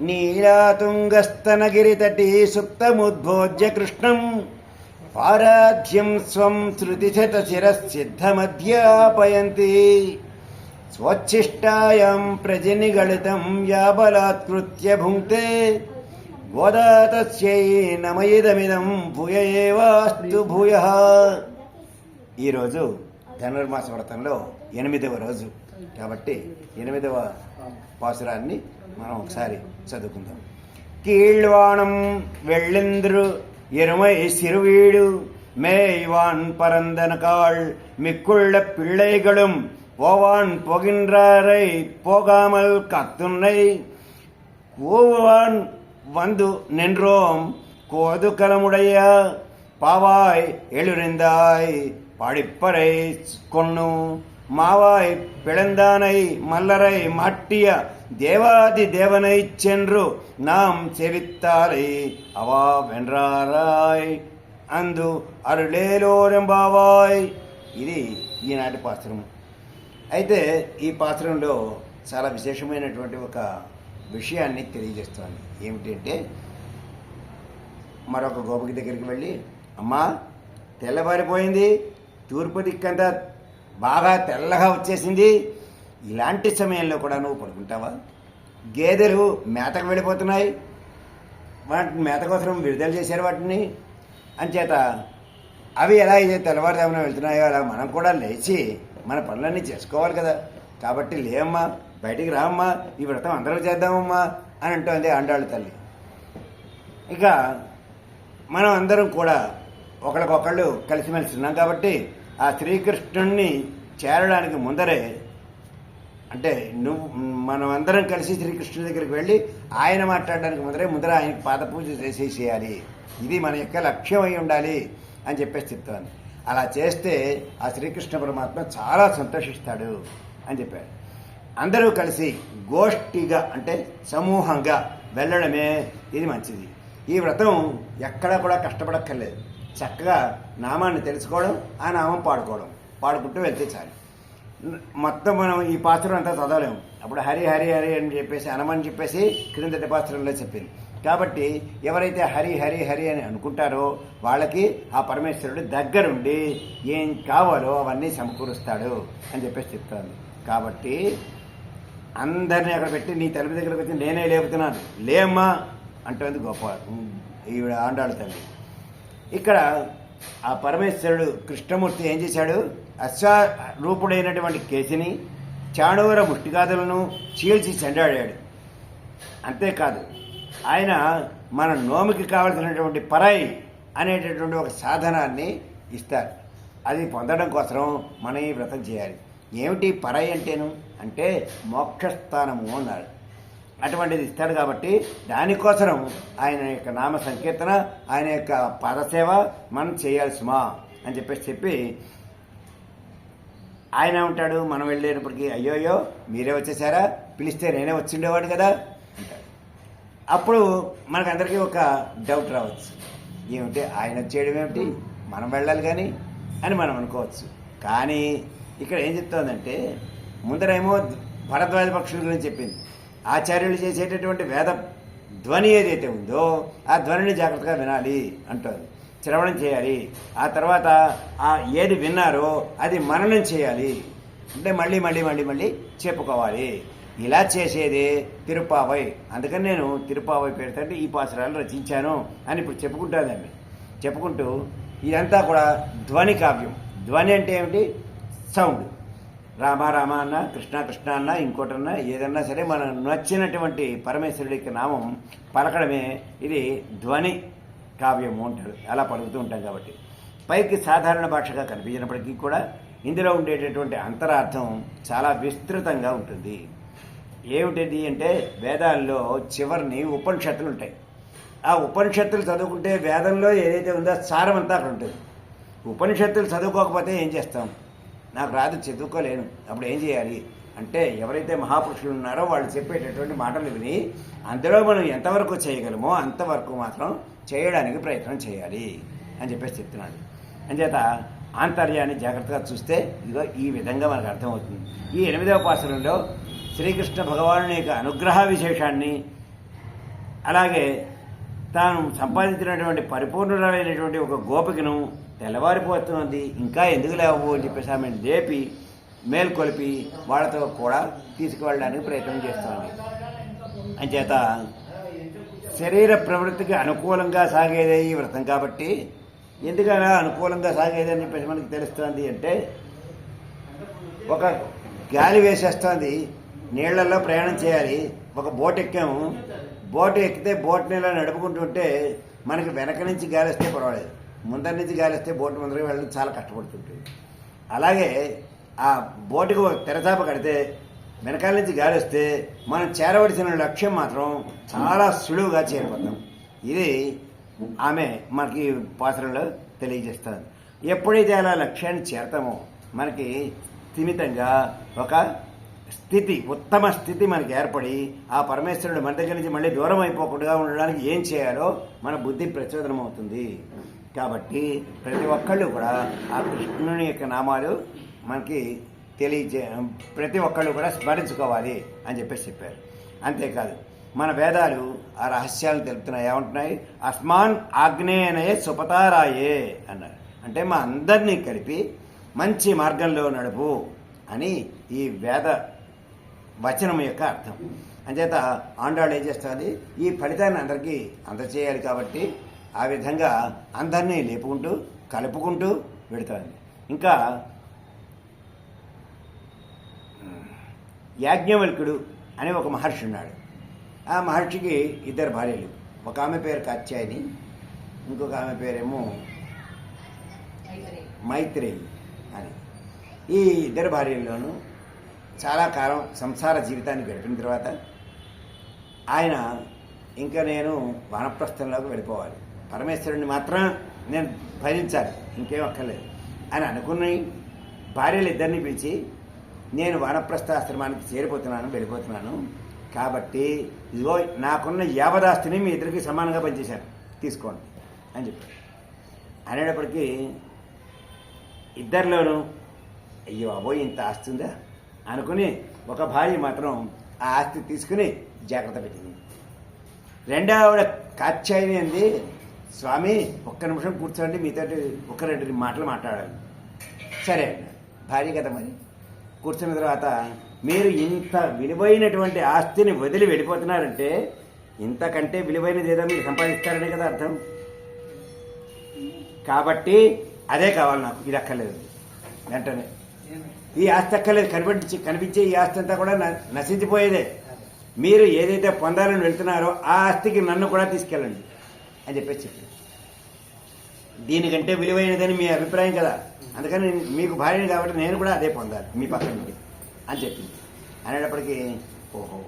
నీలాతుంగస్తనగిరితటి సుప్తముద్భోజ్య కృష్ణం. పారాధ్యం స్వం శృతిశతశిరసిద్ధమధ్యాపయంతి స్వచ్ఛిష్టాయాం ప్రజనిగళితం యాబలాత్కృత్య భుంక్తే. గోదాతస్యై నమయిదమిదం భూయ ఏవాస్తు భూయ. ఈరోజు ధనుర్మాస వ్రతంలో ఎనిమిదవ రోజు. కాబట్టి ఎనిమిదవ పాసురాన్ని మనం ఒకసారి சதுக்குந்தோம். கீழ்வானம் வெள்ளென்று எருமை சிறுவீடு மேய்வான் பரந்தன காள் மிக்குள்ள பிள்ளைகளும் போவான் போகின்றாரை போகாமல் கத்துன்னை. கூவான் வந்து நின்றோம் கோது கலமுடைய பாவாய் எழுந்தாய் படிப்பறை கொன்னு மாவாய் பிளந்தானை மல்லரை மாட்டிய தேவாதி தேவனை சென்று நாம் செவித்தாலை அவா வென்றாராய் అందు అరుళేలోరెంబావాయ్ ఇది ఈనాటి పాత్రం అయితే ఈ పాత్రంలో చాలా విశేషమైనటువంటి ఒక విషయాన్ని తెలియజేస్తోంది ఏమిటంటే మరొక గోపకి దగ్గరికి వెళ్ళి అమ్మా తెల్లబారిపోయింది తూర్పు దిక్కంతా బాగా తెల్లగా వచ్చేసింది. ఇలాంటి సమయంలో కూడా నువ్వు పడుకుంటావా? గేదెలు మేతకు వెళ్ళిపోతున్నాయి. వాటిని మేత కోసం విడుదల చేశారు వాటిని. అంచేత అవి ఎలా అయితే తెల్లవారుజామున వెళ్తున్నాయో అలా మనం కూడా లేచి మన పనులన్నీ చేసుకోవాలి కదా. కాబట్టి లేమ్మా బయటికి రామ్మా ఈ వ్రతం అందరూ చేద్దామమ్మా అని అంటోంది అండాళ్ళ తల్లి. ఇక మనం అందరం కూడా ఒకరికొకళ్ళు కలిసిమెలిసి ఉన్నాం కాబట్టి ఆ శ్రీకృష్ణుణ్ణి చేరడానికి ముందరే అంటే నువ్వు మనం అందరం కలిసి శ్రీకృష్ణుడి దగ్గరికి వెళ్ళి ఆయన మాట్లాడడానికి ముందరే ముందర ఆయనకి పాదపూజ చేసేసేయాలి. ఇది మన యొక్క లక్ష్యం అయి ఉండాలి అని చెప్పేసి చెప్తాను. అలా చేస్తే ఆ శ్రీకృష్ణ పరమాత్మ చాలా సంతోషిస్తాడు అని చెప్పాడు అందరూ కలిసి గోష్ఠిగా అంటే సమూహంగా వెళ్ళడమే ఇది మంచిది. ఈ వ్రతం ఎక్కడా కూడా కష్టపడక్కర్లేదు. చక్కగా నామాన్ని తెలుసుకోవడం ఆ నామం పాడుకోవడం. పాడుకుంటూ వెళ్తే చాలు. మొత్తం మనం ఈ పాత్రం అంతా చదవలేము. అప్పుడు హరి హరి హరి అని చెప్పేసి అనమని చెప్పేసి క్రిందటి పాత్రంలో చెప్పింది కాబట్టి ఎవరైతే హరి హరి హరి అని అనుకుంటారో వాళ్ళకి ఆ పరమేశ్వరుడు దగ్గరుండి ఏం కావాలో అవన్నీ సమకూరుస్తాడు అని చెప్పేసి చెప్తాను కాబట్టి అందరినీ అక్కడ పెట్టి నీ తలుపు దగ్గరకు వచ్చి నేనే లేపుతున్నాను. లేమ్మా అంటుంది గొప్ప ఈవిడ ఆండాడు తల్లి. ఇక్కడ ఆ పరమేశ్వరుడు కృష్ణమూర్తి ఏం చేశాడు? అశ్వ రూపుడైనటువంటి కేసిని చాణూర ముష్టిగాదులను చీల్చి చెండాడాడు. అంతేకాదు ఆయన మన నోమికి కావలసినటువంటి పరాయి అనేటటువంటి ఒక సాధనాన్ని ఇస్తారు. అది పొందడం కోసం మనం ఈ వ్రతం చేయాలి. ఏమిటి పరాయి అంటేను? అంటే మోక్షస్థానము అన్నాడు అటువంటిది ఇస్తాడు కాబట్టి దానికోసం ఆయన యొక్క నామ సంకీర్తన ఆయన యొక్క పదసేవ మనం చేయాలి సుమా అని చెప్పేసి చెప్పి ఆయన ఉంటాడు మనం వెళ్ళేటప్పటికి అయ్యోయో మీరే వచ్చేసారా? పిలిస్తే నేనే వచ్చిండేవాడు కదా అంటాడు. అప్పుడు మనకందరికీ ఒక డౌట్ రావచ్చు. ఏమిటి? ఆయన వచ్చేయడం ఏమిటి? మనం వెళ్ళాలి కానీ అని మనం అనుకోవచ్చు. కానీ ఇక్కడ ఏం చెప్తోందంటే ముందరేమో భరద్వాజ పక్షుల గురించి చెప్పింది. ఆచార్యులు చేసేటటువంటి వేద ధ్వని ఏదైతే ఉందో ఆ ధ్వనిని జాగ్రత్తగా వినాలి అంటుంది శ్రవణం చేయాలి. ఆ తర్వాత ఆ ఏది విన్నారో అది మననం చేయాలి. అంటే మళ్ళీ మళ్ళీ మళ్ళీ మళ్ళీ చెప్పుకోవాలి. ఇలా చేసేదే తిరుపావై. అందుకని నేను తిరుపావై పెడతాంటే ఈ పాసరాలు రచించాను అని ఇప్పుడు చెప్పుకుంటానండి. చెప్పుకుంటూ ఇదంతా కూడా ధ్వని కావ్యం. ధ్వని అంటే ఏమిటి? సౌండ్. రామ రామ అన్న కృష్ణ కృష్ణ అన్న ఇంకోటన్నా ఏదన్నా సరే మనం నచ్చినటువంటి పరమేశ్వరుడికి నామం పలకడమే ఇది ధ్వని కావ్యము అంటారు. అలా పలుకుతూ ఉంటాం కాబట్టి. పైకి సాధారణ భాషగా కనిపించినప్పటికీ కూడా ఇందులో ఉండేటటువంటి అంతరార్థం చాలా విస్తృతంగా ఉంటుంది. ఏమిటిది అంటే వేదాల్లో చివరిని ఉపనిషత్తులు ఉంటాయి. ఆ ఉపనిషత్తులు చదువుకుంటే వేదంలో ఏదైతే ఉందో సారమంతా అక్కడ ఉంటుంది. ఉపనిషత్తులు చదువుకోకపోతే ఏం చేస్తాం? నాకు రాదు చదువుకోలేను. అప్పుడు ఏం చేయాలి? అంటే ఎవరైతే మహాపురుషులు ఉన్నారో వాళ్ళు చెప్పేటటువంటి మాటలు విని అందులో మనం ఎంతవరకు చేయగలమో అంతవరకు మాత్రం చేయడానికి ప్రయత్నం చేయాలి అని చెప్పేసి చెప్తున్నాడు. అంచేత ఆంతర్యాన్ని జాగ్రత్తగా చూస్తే ఇదిగో ఈ విధంగా మనకు అర్థమవుతుంది. ఈ ఎనిమిదవ పాసనంలో శ్రీకృష్ణ భగవాను యొక్క అనుగ్రహ విశేషాన్ని అలాగే తాను సంపాదించినటువంటి పరిపూర్ణురాలైనటువంటి ఒక గోపికను తెల్లవారిపోతున్నది ఇంకా ఎందుకు లేవు అని చెప్పేసి ఆమె లేపి మేల్కొలిపి వాళ్ళతో కూడా తీసుకువెళ్ళడానికి ప్రయత్నం చేస్తుంది. అంచేత శరీర ప్రవృత్తికి అనుకూలంగా సాగేదే ఈ వ్రతం కాబట్టి ఎందుకైనా అనుకూలంగా సాగేదని చెప్పేసి మనకి తెలుస్తుంది అంటే ఒక గాలి వేసేస్తుంది నీళ్ళలో ప్రయాణం చేయాలి ఒక బోట్ ఎక్కాము బోట్ ఎక్కితే బోట్ నీళ్ళ నడుపుకుంటుంటే మనకి వెనక నుంచి గాలి వస్తే పర్వాలేదు. ముందర నుంచి గాలిస్తే బోటు ముందరకి వెళ్ళడం చాలా కష్టపడుతుంటుంది. అలాగే ఆ బోటుకు ఒక తెరచాప కడితే వెనకాల నుంచి గాలి వస్తే మనం చేరవలసిన లక్ష్యం మాత్రం చాలా సులువుగా చేరిపోతాం. ఇది ఆమె మనకి పాత్రలో తెలియజేస్తుంది. ఎప్పుడైతే అలా లక్ష్యాన్ని చేరతామో మనకి స్థిమితంగా ఒక స్థితి ఉత్తమ స్థితి మనకి ఏర్పడి ఆ పరమేశ్వరుడు మన దగ్గర నుంచి మళ్ళీ దూరం అయిపోకుండా ఉండడానికి ఏం చేయాలో మన బుద్ధి ప్రచోదనం అవుతుంది. కాబట్టి ప్రతి ఒక్కళ్ళు కూడా ఆ కృష్ణుని యొక్క నామాలు మనకి తెలియజే ప్రతి ఒక్కళ్ళు కూడా స్మరించుకోవాలి అని చెప్పేసి చెప్పారు. అంతేకాదు మన వేదాలు ఆ రహస్యాలను తెలుపుతున్నాయి. ఏమంటున్నాయి? అస్మాన్ ఆగ్నేయనయే సుపతారాయే అన్నారు. అంటే మా అందరినీ కలిపి మంచి మార్గంలో నడుపు అని ఈ వేద వచనం యొక్క అర్థం. అంచేత ఆండాళ్ళు ఏం చేస్తుంది? ఈ ఫలితాన్ని అందరికీ అందచేయాలి కాబట్టి ఆ విధంగా అందరినీ లేపుకుంటూ కలుపుకుంటూ పెడుతుంది ఇంకా యాజ్ఞవల్కుడు అనే ఒక మహర్షి ఉన్నాడు. ఆ మహర్షికి ఇద్దరు భార్యలు. ఒక ఆమె పేరు కాత్యాయని ఇంకొక ఆమె పేరేమో మైత్రేయి అని. ఈ ఇద్దరు భార్యల్లోనూ చాలా కాలం సంసార జీవితాన్ని గడిపిన తర్వాత ఆయన ఇంకా నేను వానప్రస్థంలోకి వెళ్ళిపోవాలి. పరమేశ్వరుడిని మాత్రం నేను భరించాలి ఇంకేం అక్కర్లేదు. అని అనుకుని భార్యలు ఇద్దరిని పిలిచి నేను వానప్రస్థ ఆశ్రమానికి చేరిపోతున్నాను వెళ్ళిపోతున్నాను. కాబట్టి ఇదిగో నాకున్న యావదాస్తిని మీ ఇద్దరికి సమానంగా పనిచేశాను. తీసుకోండి అని చెప్పారు అనేటప్పటికీ ఇద్దరిలోనూ అయ్యో అబోయ్ ఇంత ఆస్తుందా ఉందా? అనుకుని ఒక భార్య మాత్రం ఆ ఆస్తి తీసుకుని జాగ్రత్త పెట్టింది. రెండో ఆవిడ కాత్యాయని అంది స్వామి ఒక్క నిమిషం కూర్చోండి మీతోటి ఒక రెండు మాటలు మాట్లాడాలి. సరే అన్నాడు భార్య కదా మరి. కూర్చున్న తర్వాత మీరు ఇంత విలువైనటువంటి ఆస్తిని వదిలి వెళ్ళిపోతున్నారంటే ఇంతకంటే విలువైనది ఏదో మీరు సంపాదిస్తారనే కదా అర్థం. కాబట్టి అదే కావాలి నాకు ఇది అక్కర్లేదు. వెంటనే ఈ ఆస్తి అక్కర్లేదు కనిపించి కనిపించే ఈ ఆస్తి అంతా కూడా న- నశించిపోయేదే. మీరు ఏదైతే పొందాలని వెళ్తున్నారో ఆ ఆస్తికి నన్ను కూడా తీసుకెళ్ళండి అని చెప్పేసి చెప్పింది దీనికంటే విలువైనదని మీ అభిప్రాయం కదా. అందుకని మీకు భార్యని కాబట్టి నేను కూడా అదే పొందాలి మీ పక్కన నుండి అని చెప్పింది. అనేటప్పటికీ ఓహో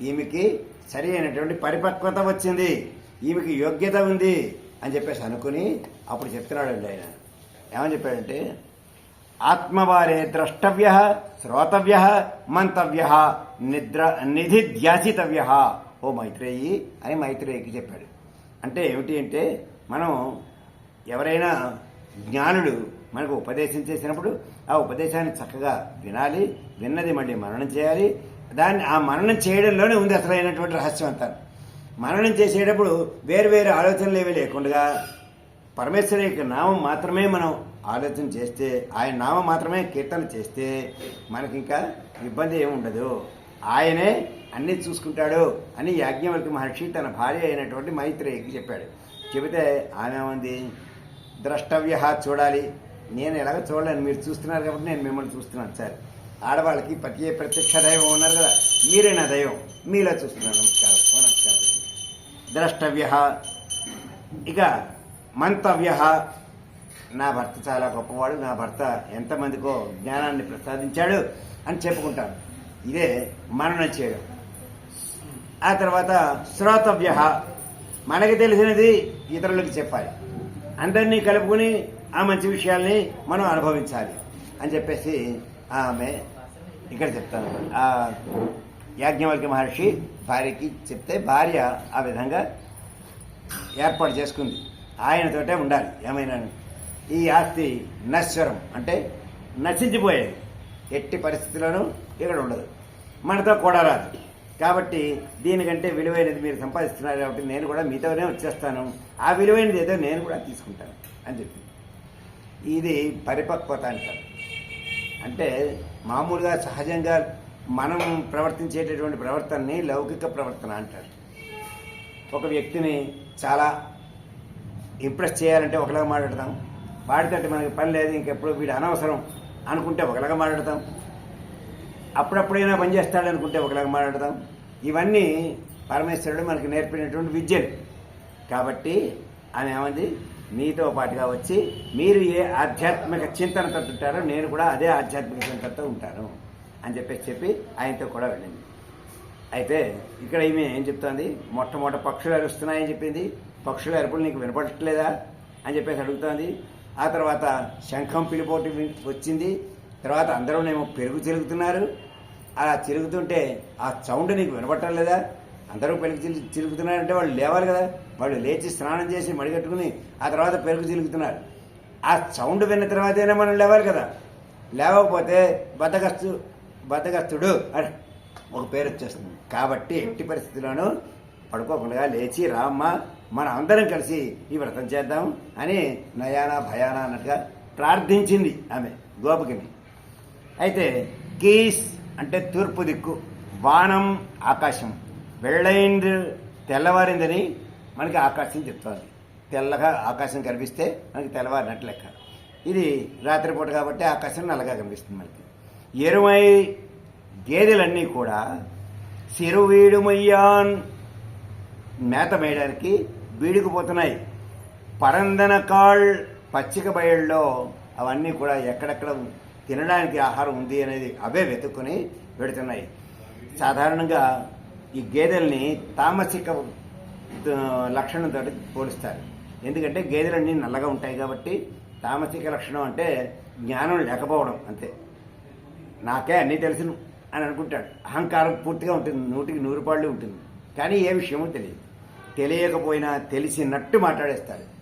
ఈమెకి సరి అయినటువంటి పరిపక్వత వచ్చింది ఈమెకి యోగ్యత ఉంది అని చెప్పేసి అనుకుని అప్పుడు చెప్తున్నాడండి ఆయన. ఏమని చెప్పాడంటే ఆత్మవారే ద్రష్టవ్య శ్రోతవ్య మంతవ్య నిద్ర నిధి ధ్యాసితవ్య ఓ మైత్రేయి అని మైత్రేయికి చెప్పాడు. అంటే ఏమిటి అంటే మనం ఎవరైనా జ్ఞానుడు మనకు ఉపదేశం చేసినప్పుడు ఆ ఉపదేశాన్ని చక్కగా వినాలి విన్నది మళ్ళీ మననం చేయాలి. దాన్ని ఆ మననం చేయడంలోనే ఉంది అసలైనటువంటి రహస్యం అంతా. మననం చేసేటప్పుడు వేరు వేరు ఆలోచనలు ఏమీ లేకుండా పరమేశ్వరు యొక్క నామం మాత్రమే మనం ఆలోచన చేస్తే ఆయన నామ మాత్రమే కీర్తన చేస్తే మనకి ఇంకా ఇబ్బంది ఏమి ఉండదు. ఆయనే అన్నీ చూసుకుంటాడు అని యాజ్ఞవల్కి మహర్షి తన భార్య అయినటువంటి మైత్రేయికి చెప్పాడు. చెబితే ఆమె ఉంది ద్రష్టవ్య చూడాలి. నేను ఎలాగ చూడలేను. మీరు చూస్తున్నారు కాబట్టి నేను మిమ్మల్ని చూస్తున్నాను సార్. ఆడవాళ్ళకి ప్రతి ప్రత్యక్ష దైవం ఉన్నారు కదా. మీరే నా దైవం. మీలా చూస్తున్నాను నమస్కారం. ఓ నమస్కారం. ద్రష్టవ్య. ఇక మంతవ్య. నా భర్త చాలా గొప్పవాడు నా భర్త ఎంతమందికో జ్ఞానాన్ని ప్రసాదించాడు అని చెప్పుకుంటాను. ఇదే మననం చేయడం. ఆ తర్వాత శ్రోతవ్య మనకి తెలిసినది ఇతరులకు చెప్పాలి. అందరినీ కలుపుకుని ఆ మంచి విషయాల్ని మనం అనుభవించాలి అని చెప్పేసి ఆమె ఇక్కడ చెప్తాను. ఆ యాజ్ఞవల్క్య మహర్షి భార్యకి చెప్తే భార్య ఆ విధంగా ఏర్పాటు చేసుకుంది. ఆయనతోటే ఉండాలి. ఏమైనా ఈ ఆస్తి నశ్వరం అంటే నశించిపోయేది. ఎట్టి పరిస్థితుల్లోనూ ఇక్కడ ఉండదు. మనతో కూడా రాదు. కాబట్టి దీనికంటే విలువైనది మీరు సంపాదిస్తున్నారు కాబట్టి నేను కూడా మీతోనే వచ్చేస్తాను. ఆ విలువైనది ఏదో నేను కూడా తీసుకుంటాను అని చెప్పి. ఇది పరిపక్వత అంటారు. అంటే మామూలుగా సహజంగా మనం ప్రవర్తించేటటువంటి ప్రవర్తనని లౌకిక ప్రవర్తన అంటారు. ఒక వ్యక్తిని చాలా ఇంప్రెస్ చేయాలంటే ఒకలాగా మాట్లాడతాం వాడితోటి మనకి పని లేదు ఇంకెప్పుడు వీడు అనవసరం అనుకుంటే ఒకలాగా మాట్లాడతాం. అప్పుడప్పుడైనా పని చేస్తాడు అనుకుంటే ఒకలాగా మాట్లాడతాం. ఇవన్నీ పరమేశ్వరుడు మనకి నేర్పినటువంటి విద్యలు. కాబట్టి ఆమె ఏమంది? మీతో పాటుగా వచ్చి మీరు ఏ ఆధ్యాత్మిక చింతనతో ఉంటారో నేను కూడా అదే ఆధ్యాత్మిక చింతనతో ఉంటాను అని చెప్పేసి చెప్పి ఆయనతో కూడా వెళ్ళింది. అయితే ఇక్కడ ఈమె ఏం చెప్తోంది? మొట్టమొదట పక్షులు అరుస్తున్నాయని చెప్పింది. పక్షుల అరుపులు నీకు వినపడట్లేదా అని చెప్పేసి అడుగుతోంది. ఆ తర్వాత శంఖం పిలిపోటి వచ్చింది. తర్వాత అందరూనేమో పెరుగు తిరుగుతున్నారు అలా తిరుగుతుంటే ఆ సౌండ్ నీకు వినపడటం లేదా? అందరూ పెరుగు చిలు చిలుకుతున్నారంటే వాళ్ళు లేవాలి కదా. వాళ్ళు లేచి స్నానం చేసి మడిగట్టుకుని ఆ తర్వాత పెరుగు చిలుగుతున్నారు ఆ సౌండ్ విన్న తర్వాతైనా మనం లేవాలి కదా. లేవకపోతే బద్దగస్తు బద్దగస్తుడు అని ఒక పేరు వచ్చేస్తుంది. కాబట్టి ఎట్టి పరిస్థితుల్లోనూ పడుకోకుండా లేచి రామ్మ మనం అందరం కలిసి ఈ వ్రతం చేద్దాం అని నయానా భయానా అన్నట్టుగా ప్రార్థించింది ఆమె గోపకిని. అయితే కీస్ అంటే తూర్పు దిక్కు వానం ఆకాశం. వెళ్ళైంది తెల్లవారిందని మనకి ఆకాశం చెప్తోంది. తెల్లగా ఆకాశం కనిపిస్తే మనకి తెల్లవారినట్టు లెక్క. ఇది రాత్రిపూట కాబట్టి ఆకాశం నల్లగా కనిపిస్తుంది మనకి. ఎరుమై గేదెలన్నీ కూడా సిరువీడుమయ్యాన్ మేత మేయడానికి బీడుకుపోతున్నాయి పరందనకాళ్ పచ్చిక బయళ్ళలో అవన్నీ కూడా ఎక్కడెక్కడ తినడానికి ఆహారం ఉంది అనేది అవే వెతుక్కుని పెడుతున్నాయి. సాధారణంగా ఈ గేదెల్ని తామసిక లక్షణంతో పోలుస్తారు. ఎందుకంటే గేదెలన్నీ నల్లగా ఉంటాయి కాబట్టి తామసిక లక్షణం అంటే జ్ఞానం లేకపోవడం అంతే. నాకే అన్నీ తెలుసును అని అనుకుంటాడు. అహంకారం పూర్తిగా ఉంటుంది. నూటికి నూరు పాళ్ళు ఉంటుంది. కానీ ఏ విషయమో తెలియదు. తెలియకపోయినా తెలిసినట్టు మాట్లాడేస్తారు.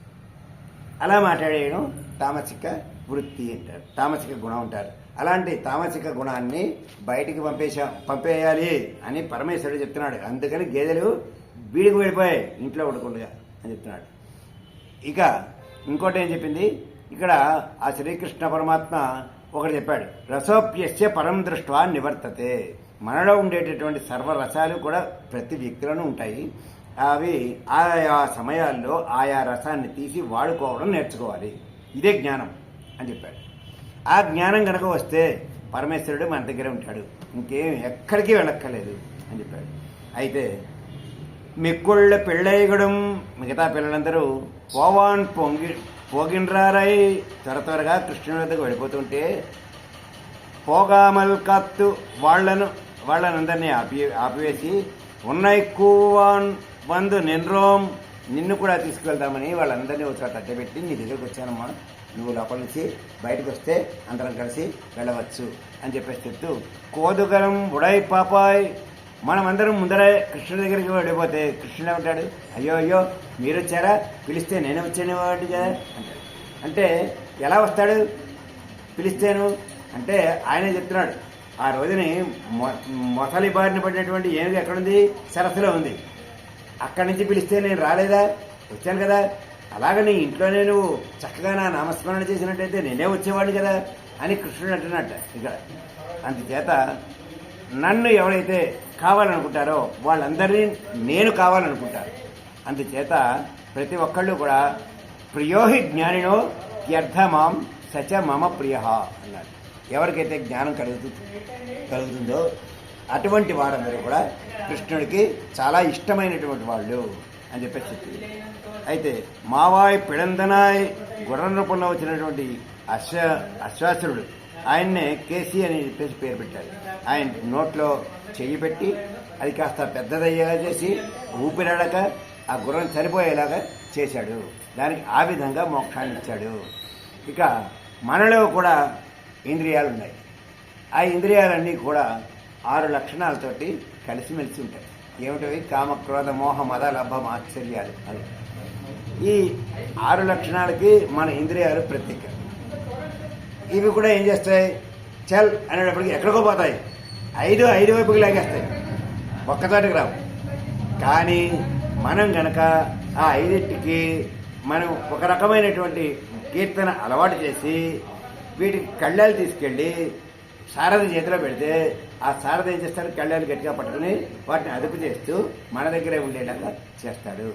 అలా మాట్లాడేయడం తామసిక వృత్తి అంటారు. తామసిక గుణం అంటారు. అలాంటి తామసిక గుణాన్ని బయటికి పంపేశా పంపేయాలి అని పరమేశ్వరుడు చెప్తున్నాడు. అందుకని గేదెలు బీడికి వెళ్ళిపోయాయి. ఇంట్లో ఉండకుండా అని చెప్తున్నాడు. ఇక ఇంకోటి ఏం చెప్పింది? ఇక్కడ ఆ శ్రీకృష్ణ పరమాత్మ ఒకటి చెప్పాడు. రసోప్యస్య పరం దృష్ట్వా నివర్తతే. మనలో ఉండేటటువంటి సర్వరసాలు కూడా ప్రతి వ్యక్తిలోనూ ఉంటాయి. అవి ఆయా సమయాల్లో ఆయా రసాన్ని తీసి వాడుకోవడం నేర్చుకోవాలి. ఇదే జ్ఞానం అని చెప్పాడు. ఆ జ్ఞానం కనుక వస్తే పరమేశ్వరుడు మన దగ్గర ఉంటాడు. ఇంకేం ఎక్కడికి వెళ్ళక్కర్లేదు అని చెప్పాడు. అయితే మిక్కుళ్ళ పెళ్ళయ్యగడం మిగతా పిల్లలందరూ పోవాన్ పొంగి పోగిన్రారై త్వర త్వరగా కృష్ణుడి వద్దకు వెళ్ళిపోతుంటే పోగామల్ కత్తు వాళ్ళను వాళ్ళనందరినీ ఆపి ఆపివేసి ఉన్నాయి కూవాన్ వందు నిన్రోం. నిన్ను కూడా తీసుకువెళ్దామని వాళ్ళందరినీ ఒక చోట అట్టబెట్టి నీ దగ్గరకు వచ్చానమ్మా. నువ్వు లోపల నుంచి బయటకు వస్తే అందరం కలిసి వెళ్ళవచ్చు అని చెప్పేసి చెప్తూ కోదుగలం బుడాయి పాపాయ్. మనమందరం ముందరే కృష్ణుడి దగ్గరికి వెళ్ళిపోతే కృష్ణుడు ఏమంటాడు? అయ్యో అయ్యో మీరు వచ్చారా? పిలిస్తే నేనే వచ్చాను వాటి కదా. అంటాడు. అంటే ఎలా వస్తాడు? పిలిస్తేను అంటే ఆయనే చెప్తున్నాడు ఆ రోజుని మొ- మొసలి బారిన పడినటువంటి ఏనుగు ఎక్కడుంది? సరస్సులో ఉంది. అక్కడి నుంచి పిలిస్తే నేను రాలేదా? వచ్చాను కదా. అలాగ నీ ఇంట్లోనే నువ్వు చక్కగా నా నామస్మరణ చేసినట్టయితే నేనే వచ్చేవాడిని కదా అని కృష్ణుడు అంటున్నట్ట ఇక్కడ అందుచేత నన్ను ఎవరైతే కావాలనుకుంటారో వాళ్ళందరినీ నేను కావాలనుకుంటారు అందుచేత ప్రతి ఒక్కళ్ళు కూడా ప్రియోహి జ్ఞానినో వ్యర్థమాం సచ మమ ప్రియ అన్నాడు ఎవరికైతే జ్ఞానం కలుగుతుంది కలుగుతుందో అటువంటి వారందరూ కూడా కృష్ణుడికి చాలా ఇష్టమైనటువంటి వాళ్ళు అని చెప్పేసి చెప్పింది. అయితే మావాయ్ పిడందనాయ్ గుర్రం రూపంలో వచ్చినటువంటి అశ్వ అశ్వాసురుడు ఆయన్నే కేసీ అని చెప్పేసి పేరు పెట్టాడు ఆయన నోట్లో చెయ్యి పెట్టి అది కాస్త పెద్దదయ్యేలా చేసి ఊపిరాడక ఆ గుర్రం చనిపోయేలాగా చేశాడు. దానికి ఆ విధంగా మోక్షాన్ని ఇచ్చాడు. ఇక మనలో కూడా ఇంద్రియాలు ఉన్నాయి ఆ ఇంద్రియాలన్నీ కూడా ఆరు లక్షణాలతోటి కలిసిమెలిసి ఉంటాయి. ఏమిటవి కామ క్రోధ మోహ మద లభం ఆశ్చర్యాలు. అని ఈ ఆరు లక్షణాలకి మన ఇంద్రియాలు ప్రత్యేక. ఇవి కూడా ఏం చేస్తాయి? చల్ అనేటప్పటికి ఎక్కడికో పోతాయి. ఐదు ఐదు వైపుకి లాగేస్తాయి. ఒక్కతోటికి రావు. కానీ మనం గనక ఆ ఐదింటికి మనం ఒక రకమైనటువంటి కీర్తన అలవాటు చేసి వీటికి కళ్ళాలు తీసుకెళ్ళి శారద చేతిలో పెడితే ఆ శారద ఏం చేస్తాడు? కళ్ళని గట్టిగా పట్టుకుని వాటిని అదుపు చేస్తూ మన దగ్గరే ఉండేలాగా చేస్తాడు.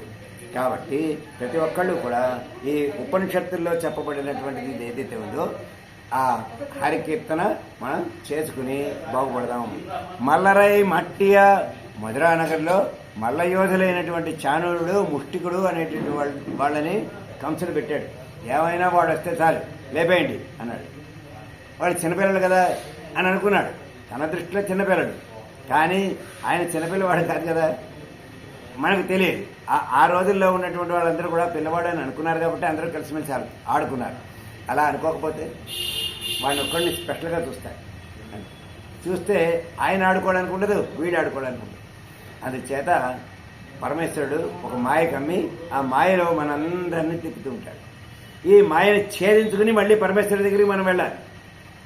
కాబట్టి ప్రతి ఒక్కళ్ళు కూడా ఈ ఉపనిషత్తుల్లో చెప్పబడినటువంటిది ఏదైతే ఉందో ఆ హరికీర్తన మనం చేసుకుని బాగుపడదాం. మల్లరై మట్టియ మధురానగర్లో మల్లయోధులైనటువంటి చాణురుడు ముష్టికుడు అనేటువంటి వాళ్ళ వాళ్ళని కంసలు పెట్టాడు. ఏమైనా వాడు వస్తే చాలు లేపేయండి అన్నాడు. వాళ్ళు చిన్నపిల్లలు కదా అని అనుకున్నాడు. తన దృష్టిలో చిన్నపిల్లడు కానీ ఆయన చిన్నపిల్లవాడు కాదు కదా. మనకు తెలియదు. ఆ- ఆ రోజుల్లో ఉన్నటువంటి వాళ్ళందరూ కూడా పిల్లవాడు అని అనుకున్నారు కాబట్టి అందరూ కలిసిమెలిసి ఆడుకున్నారు. అలా అనుకోకపోతే వాడిని ఒక్కడిని స్పెషల్గా చూస్తారు. చూస్తే ఆయన ఆడుకోవడానికి ఉండదు వీడు ఆడుకోవడానికి ఉండదు. అందుచేత పరమేశ్వరుడు ఒక మాయ కమ్మి ఆ మాయలో మనందరినీ తిప్పుతూ ఉంటాడు. ఈ మాయని ఛేదించుకుని మళ్ళీ పరమేశ్వరుడి దగ్గరికి మనం వెళ్ళాలి.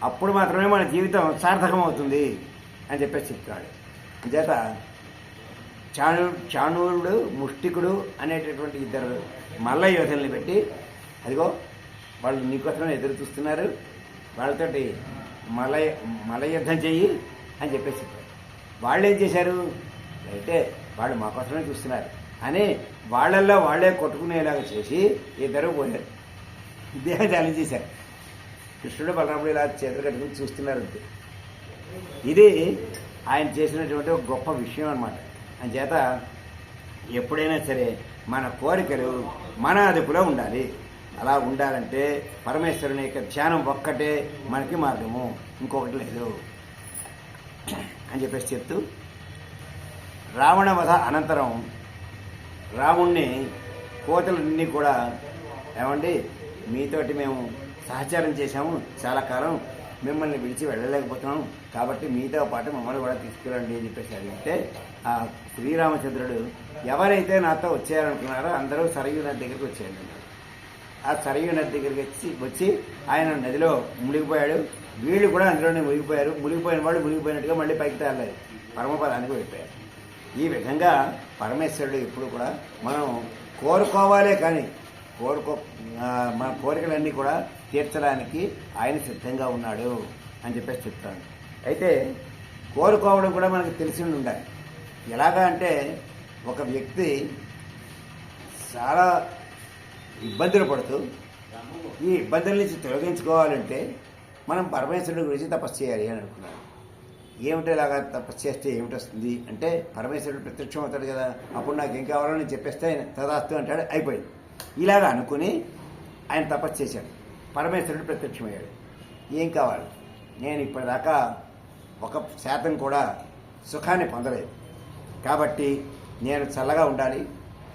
అప్పుడు మాత్రమే మన జీవితం సార్థకం అవుతుంది అని చెప్పేసి చెప్తున్నాడు. చేత చాణు చాణూరుడు ముష్టికుడు అనేటటువంటి ఇద్దరు మల్ల యోధుల్ని పెట్టి అదిగో వాళ్ళు నీకోసమే ఎదురు చూస్తున్నారు వాళ్ళతోటి మల మల యుద్ధం చెయ్యి అని చెప్పేసి చెప్పారు వాళ్ళు ఏం చేశారు? అయితే వాళ్ళు మా కోసమే చూస్తున్నారు. అని వాళ్ళల్లో వాళ్ళే కొట్టుకునేలాగా చేసి ఇద్దరు పోయారు. ఇదే ఛాలెంజ్ చేశారు. కృష్ణుడు బలరాముడు ఇలా చేతులు కట్టుకుని చూస్తున్నారు అంతే ఇది ఆయన చేసినటువంటి ఒక గొప్ప విషయం అనమాట అంచేత ఎప్పుడైనా సరే మన కోరికలు మన అదుపులో ఉండాలి. అలా ఉండాలంటే పరమేశ్వరుని యొక్క ధ్యానం ఒక్కటే మనకి మార్గము ఇంకొకటి లేదు అని చెప్పేసి చెప్తూ రావణ వధ అనంతరం రాముణ్ణి కోతలన్నీ కూడా ఏమండి మీతోటి మేము సహచారం చేశాము. చాలా కాలం మిమ్మల్ని విడిచి వెళ్ళలేకపోతున్నాం కాబట్టి మీతో పాటు మమ్మల్ని కూడా తీసుకెళ్ళండి అని చెప్పేసి అడిగితే ఆ శ్రీరామచంద్రుడు ఎవరైతే నాతో వచ్చారనుకున్నారో అందరూ సరయూ నది దగ్గరికి వచ్చేయండి ఆ సరయూ నది దగ్గరికి వచ్చి వచ్చి ఆయన నదిలో మునిగిపోయాడు. వీళ్ళు కూడా అందులోనే మునిగిపోయారు. మునిగిపోయిన వాళ్ళు మునిగిపోయినట్టుగా మళ్ళీ పైకి తేలేదు పరమపదానికి వెళ్ళిపోయారు. ఈ విధంగా పరమేశ్వరుడు ఎప్పుడు కూడా మనం కోరుకోవాలే కానీ కోరుకో మన కోరికలన్నీ కూడా తీర్చడానికి ఆయన సిద్ధంగా ఉన్నాడు అని చెప్పేసి చెప్తాను. అయితే కోరుకోవడం కూడా మనకు తెలిసి ఉండాలి. ఎలాగా అంటే ఒక వ్యక్తి చాలా ఇబ్బందులు పడుతూ ఈ ఇబ్బందుల నుంచి తొలగించుకోవాలంటే మనం పరమేశ్వరుడి గురించి తపస్సు చేయాలి అని అనుకున్నాను. ఏమిటి ఇలాగా తపస్సు చేస్తే ఏమిటి వస్తుంది అంటే పరమేశ్వరుడు ప్రత్యక్షం అవుతాడు కదా అప్పుడు నాకు ఏం కావాలో నేను చెప్పేస్తే ఆయన తదాస్తు అంటాడు అయిపోయింది. ఇలాగ అనుకుని ఆయన తపస్సు చేశాడు. పరమేశ్వరుడు ప్రత్యక్షమయ్యాడు. ఏం కావాలి? నేను ఇప్పటిదాకా ఒక శాతం కూడా సుఖాన్ని పొందలేదు. కాబట్టి నేను చల్లగా ఉండాలి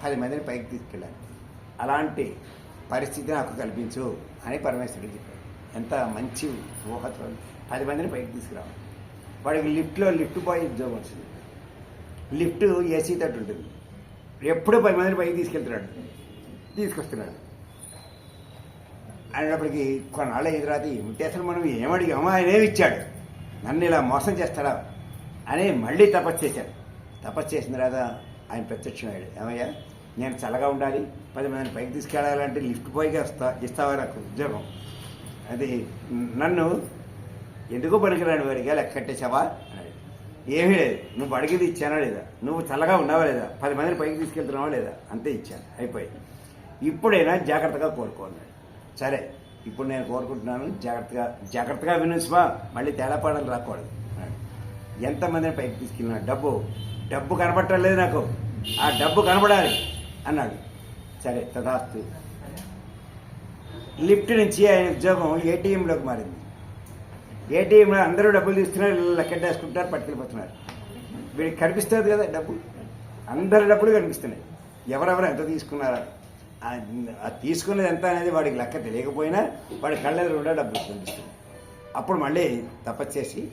పది మందిని పైకి తీసుకెళ్ళాలి. అలాంటి పరిస్థితి నాకు కల్పించు అని పరమేశ్వరుడు చెప్పాడు. ఎంత మంచి ఊహతో పది మందిని పైకి తీసుకురావాలి. వాడికి లిఫ్ట్లో లిఫ్ట్ బాయ్ ఉద్యోగం వచ్చింది. లిఫ్ట్ ఏసీ తట్టు ఉంటుంది. ఎప్పుడూ పది మందిని పైకి తీసుకెళ్తున్నాడు. తీసుకొస్తున్నాడు అనేటప్పటికి కొన్నాళ్ళు ఎదురాతి ఏమిటి అసలు మనం ఏమడిగామో ఆయన ఇచ్చాడు. నన్ను ఇలా మోసం చేస్తాడా అని మళ్ళీ తపస్సు చేశాడు. తపస్సు చేసిన తర్వాత ఆయన ప్రత్యక్షమయ్యాడు. ఏమయ్యా నేను చల్లగా ఉండాలి పది మందిని పైకి తీసుకెళ్ళాలంటే లిఫ్ట్ బాయ్గా వస్తా ఇస్తావా నాకు ఉద్యోగం? అది నన్ను ఎందుకు పనికిరాని వాడిగా లెక్క కట్టేసావా అన్నాడు. ఏమీ లేదు నువ్వు అడిగింది ఇచ్చానా లేదా? నువ్వు చల్లగా ఉన్నావా లేదా? పది మందిని పైకి తీసుకెళ్తున్నావా లేదా? అంతే ఇచ్చాను. అయిపోయింది. ఇప్పుడైనా జాగ్రత్తగా కోరుకోన్నాడు సరే ఇప్పుడు నేను కోరుకుంటున్నాను జాగ్రత్తగా జాగ్రత్తగా వినుసుమా మళ్ళీ తేడాపాడలు రాకూడదు. ఎంతమందిని పైకి తీసుకెళ్ళినా డబ్బు డబ్బు కనపడటం లేదు నాకు ఆ డబ్బు కనబడాలి అన్నాడు. సరే తదాస్తు. లిఫ్ట్ నుంచి ఆయన ఉద్యోగం ఏటీఎంలోకి మారింది. ఏటీఎంలో అందరూ డబ్బులు తీస్తున్నారు వీళ్ళు పట్టుకెళ్ళిపోతున్నారు. వీడికి కనిపిస్తుంది కదా డబ్బు. అందరి డబ్బులు కనిపిస్తున్నాయి. ఎవరెవరు ఎంత తీసుకున్నారా. అది తీసుకున్నది ఎంత అనేది వాడికి లెక్క తెలియకపోయినా వాడి కళ్ళెదురు కూడా డబ్బులు కనిపిస్తుంది అప్పుడు మళ్ళీ తపస్సు చేసి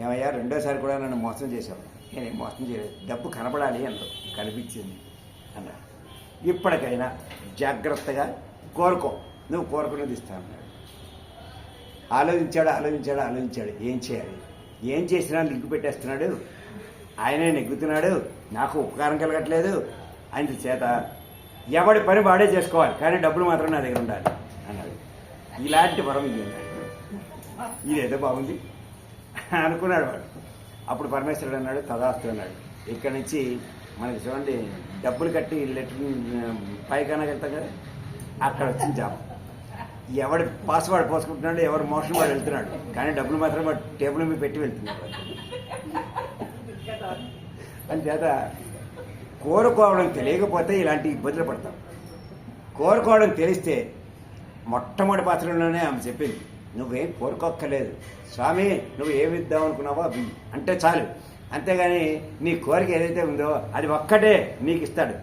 ఏమయ్యా రెండోసారి కూడా నన్ను మోసం చేశావు. నేనేం మోసం చేయలేదు. డబ్బు కనపడాలి అన్నాడు కనిపించింది అన్నా ఇప్పటికైనా జాగ్రత్తగా కోరుకో. నువ్వు కోరుకున్నది ఇస్తాను ఆలోచించాడు ఆలోచించాడు ఆలోచించాడు. ఏం చేయాలి? ఏం చేసినా లింక్ పెట్టేస్తున్నాడు. ఆయనే నెగ్గుతున్నాడు. నాకు ఉపకారం కలగట్లేదు. ఆయన చేత ఎవడి పని వాడే చేసుకోవాలి. కానీ డబ్బులు మాత్రం నా దగ్గర ఉండాలి అన్నాడు. ఇలాంటి వరం ఇది ఇదేదో బాగుంది అనుకున్నాడు వాడు. అప్పుడు పరమేశ్వరుడు అన్నాడు తదాస్తు అన్నాడు. ఇక్కడి నుంచి మనకి చూడండి డబ్బులు కట్టి లెటర్ పైకన్నా వెళ్తాం కదా అక్కడ వచ్చింది జాబ్. ఎవడి పాస్వర్డ్ పోసుకుంటున్నాడు ఎవరు మోషన్ వాడు వెళ్తున్నాడు. కానీ డబ్బులు మాత్రం వాడు టేబుల్ మీద పెట్టి వెళ్తున్నాడు అంచేత కోరుకోవడం తెలియకపోతే ఇలాంటి ఇబ్బందులు పడతాం. కోరుకోవడం తెలిస్తే మొట్టమొదటి పాత్రలోనే ఆమె చెప్పింది నువ్వేం కోరుకోక్కర్లేదు. స్వామి నువ్వు ఏమి ఇద్దాం అనుకున్నావో అవి అంటే చాలు. అంతేగాని నీ కోరిక ఏదైతే ఉందో అది ఒక్కటే నీకు ఇస్తాడు.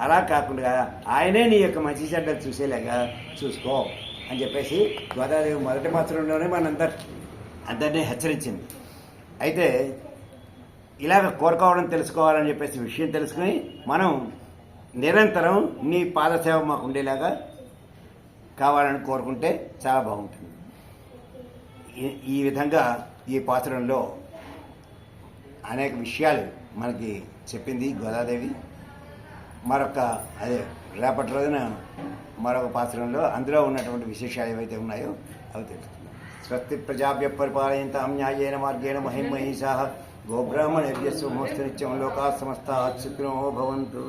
అలా కాకుండా ఆయనే నీ యొక్క మంచి చెడ్డలు చూసేలాగా చూసుకో అని చెప్పేసి గోదాదేవి మొదటి పాత్రలోనే మనందరి అందరినీ హెచ్చరించింది. అయితే ఇలాగ కోరుకోవడం తెలుసుకోవాలని చెప్పేసి విషయం తెలుసుకుని మనం నిరంతరం నీ పాదసేవ మాకు ఉండేలాగా కావాలని కోరుకుంటే చాలా బాగుంటుంది. ఈ- ఈ విధంగా ఈ పాత్రంలో అనేక విషయాలు మనకి చెప్పింది గోదాదేవి. మరొక అదే రేపటి రోజున మరొక పాత్రంలో అందులో ఉన్నటువంటి విశేషాలు ఏవైతే ఉన్నాయో అవి తెలుస్తుంది స్వస్తి ప్రజాభ్య పరిపాలయంతాం న్యాయేన మార్గేణ మహిం మహిషా గోబ్రాహ్మణ లోకా సమస్త సుఖినో భవంతు.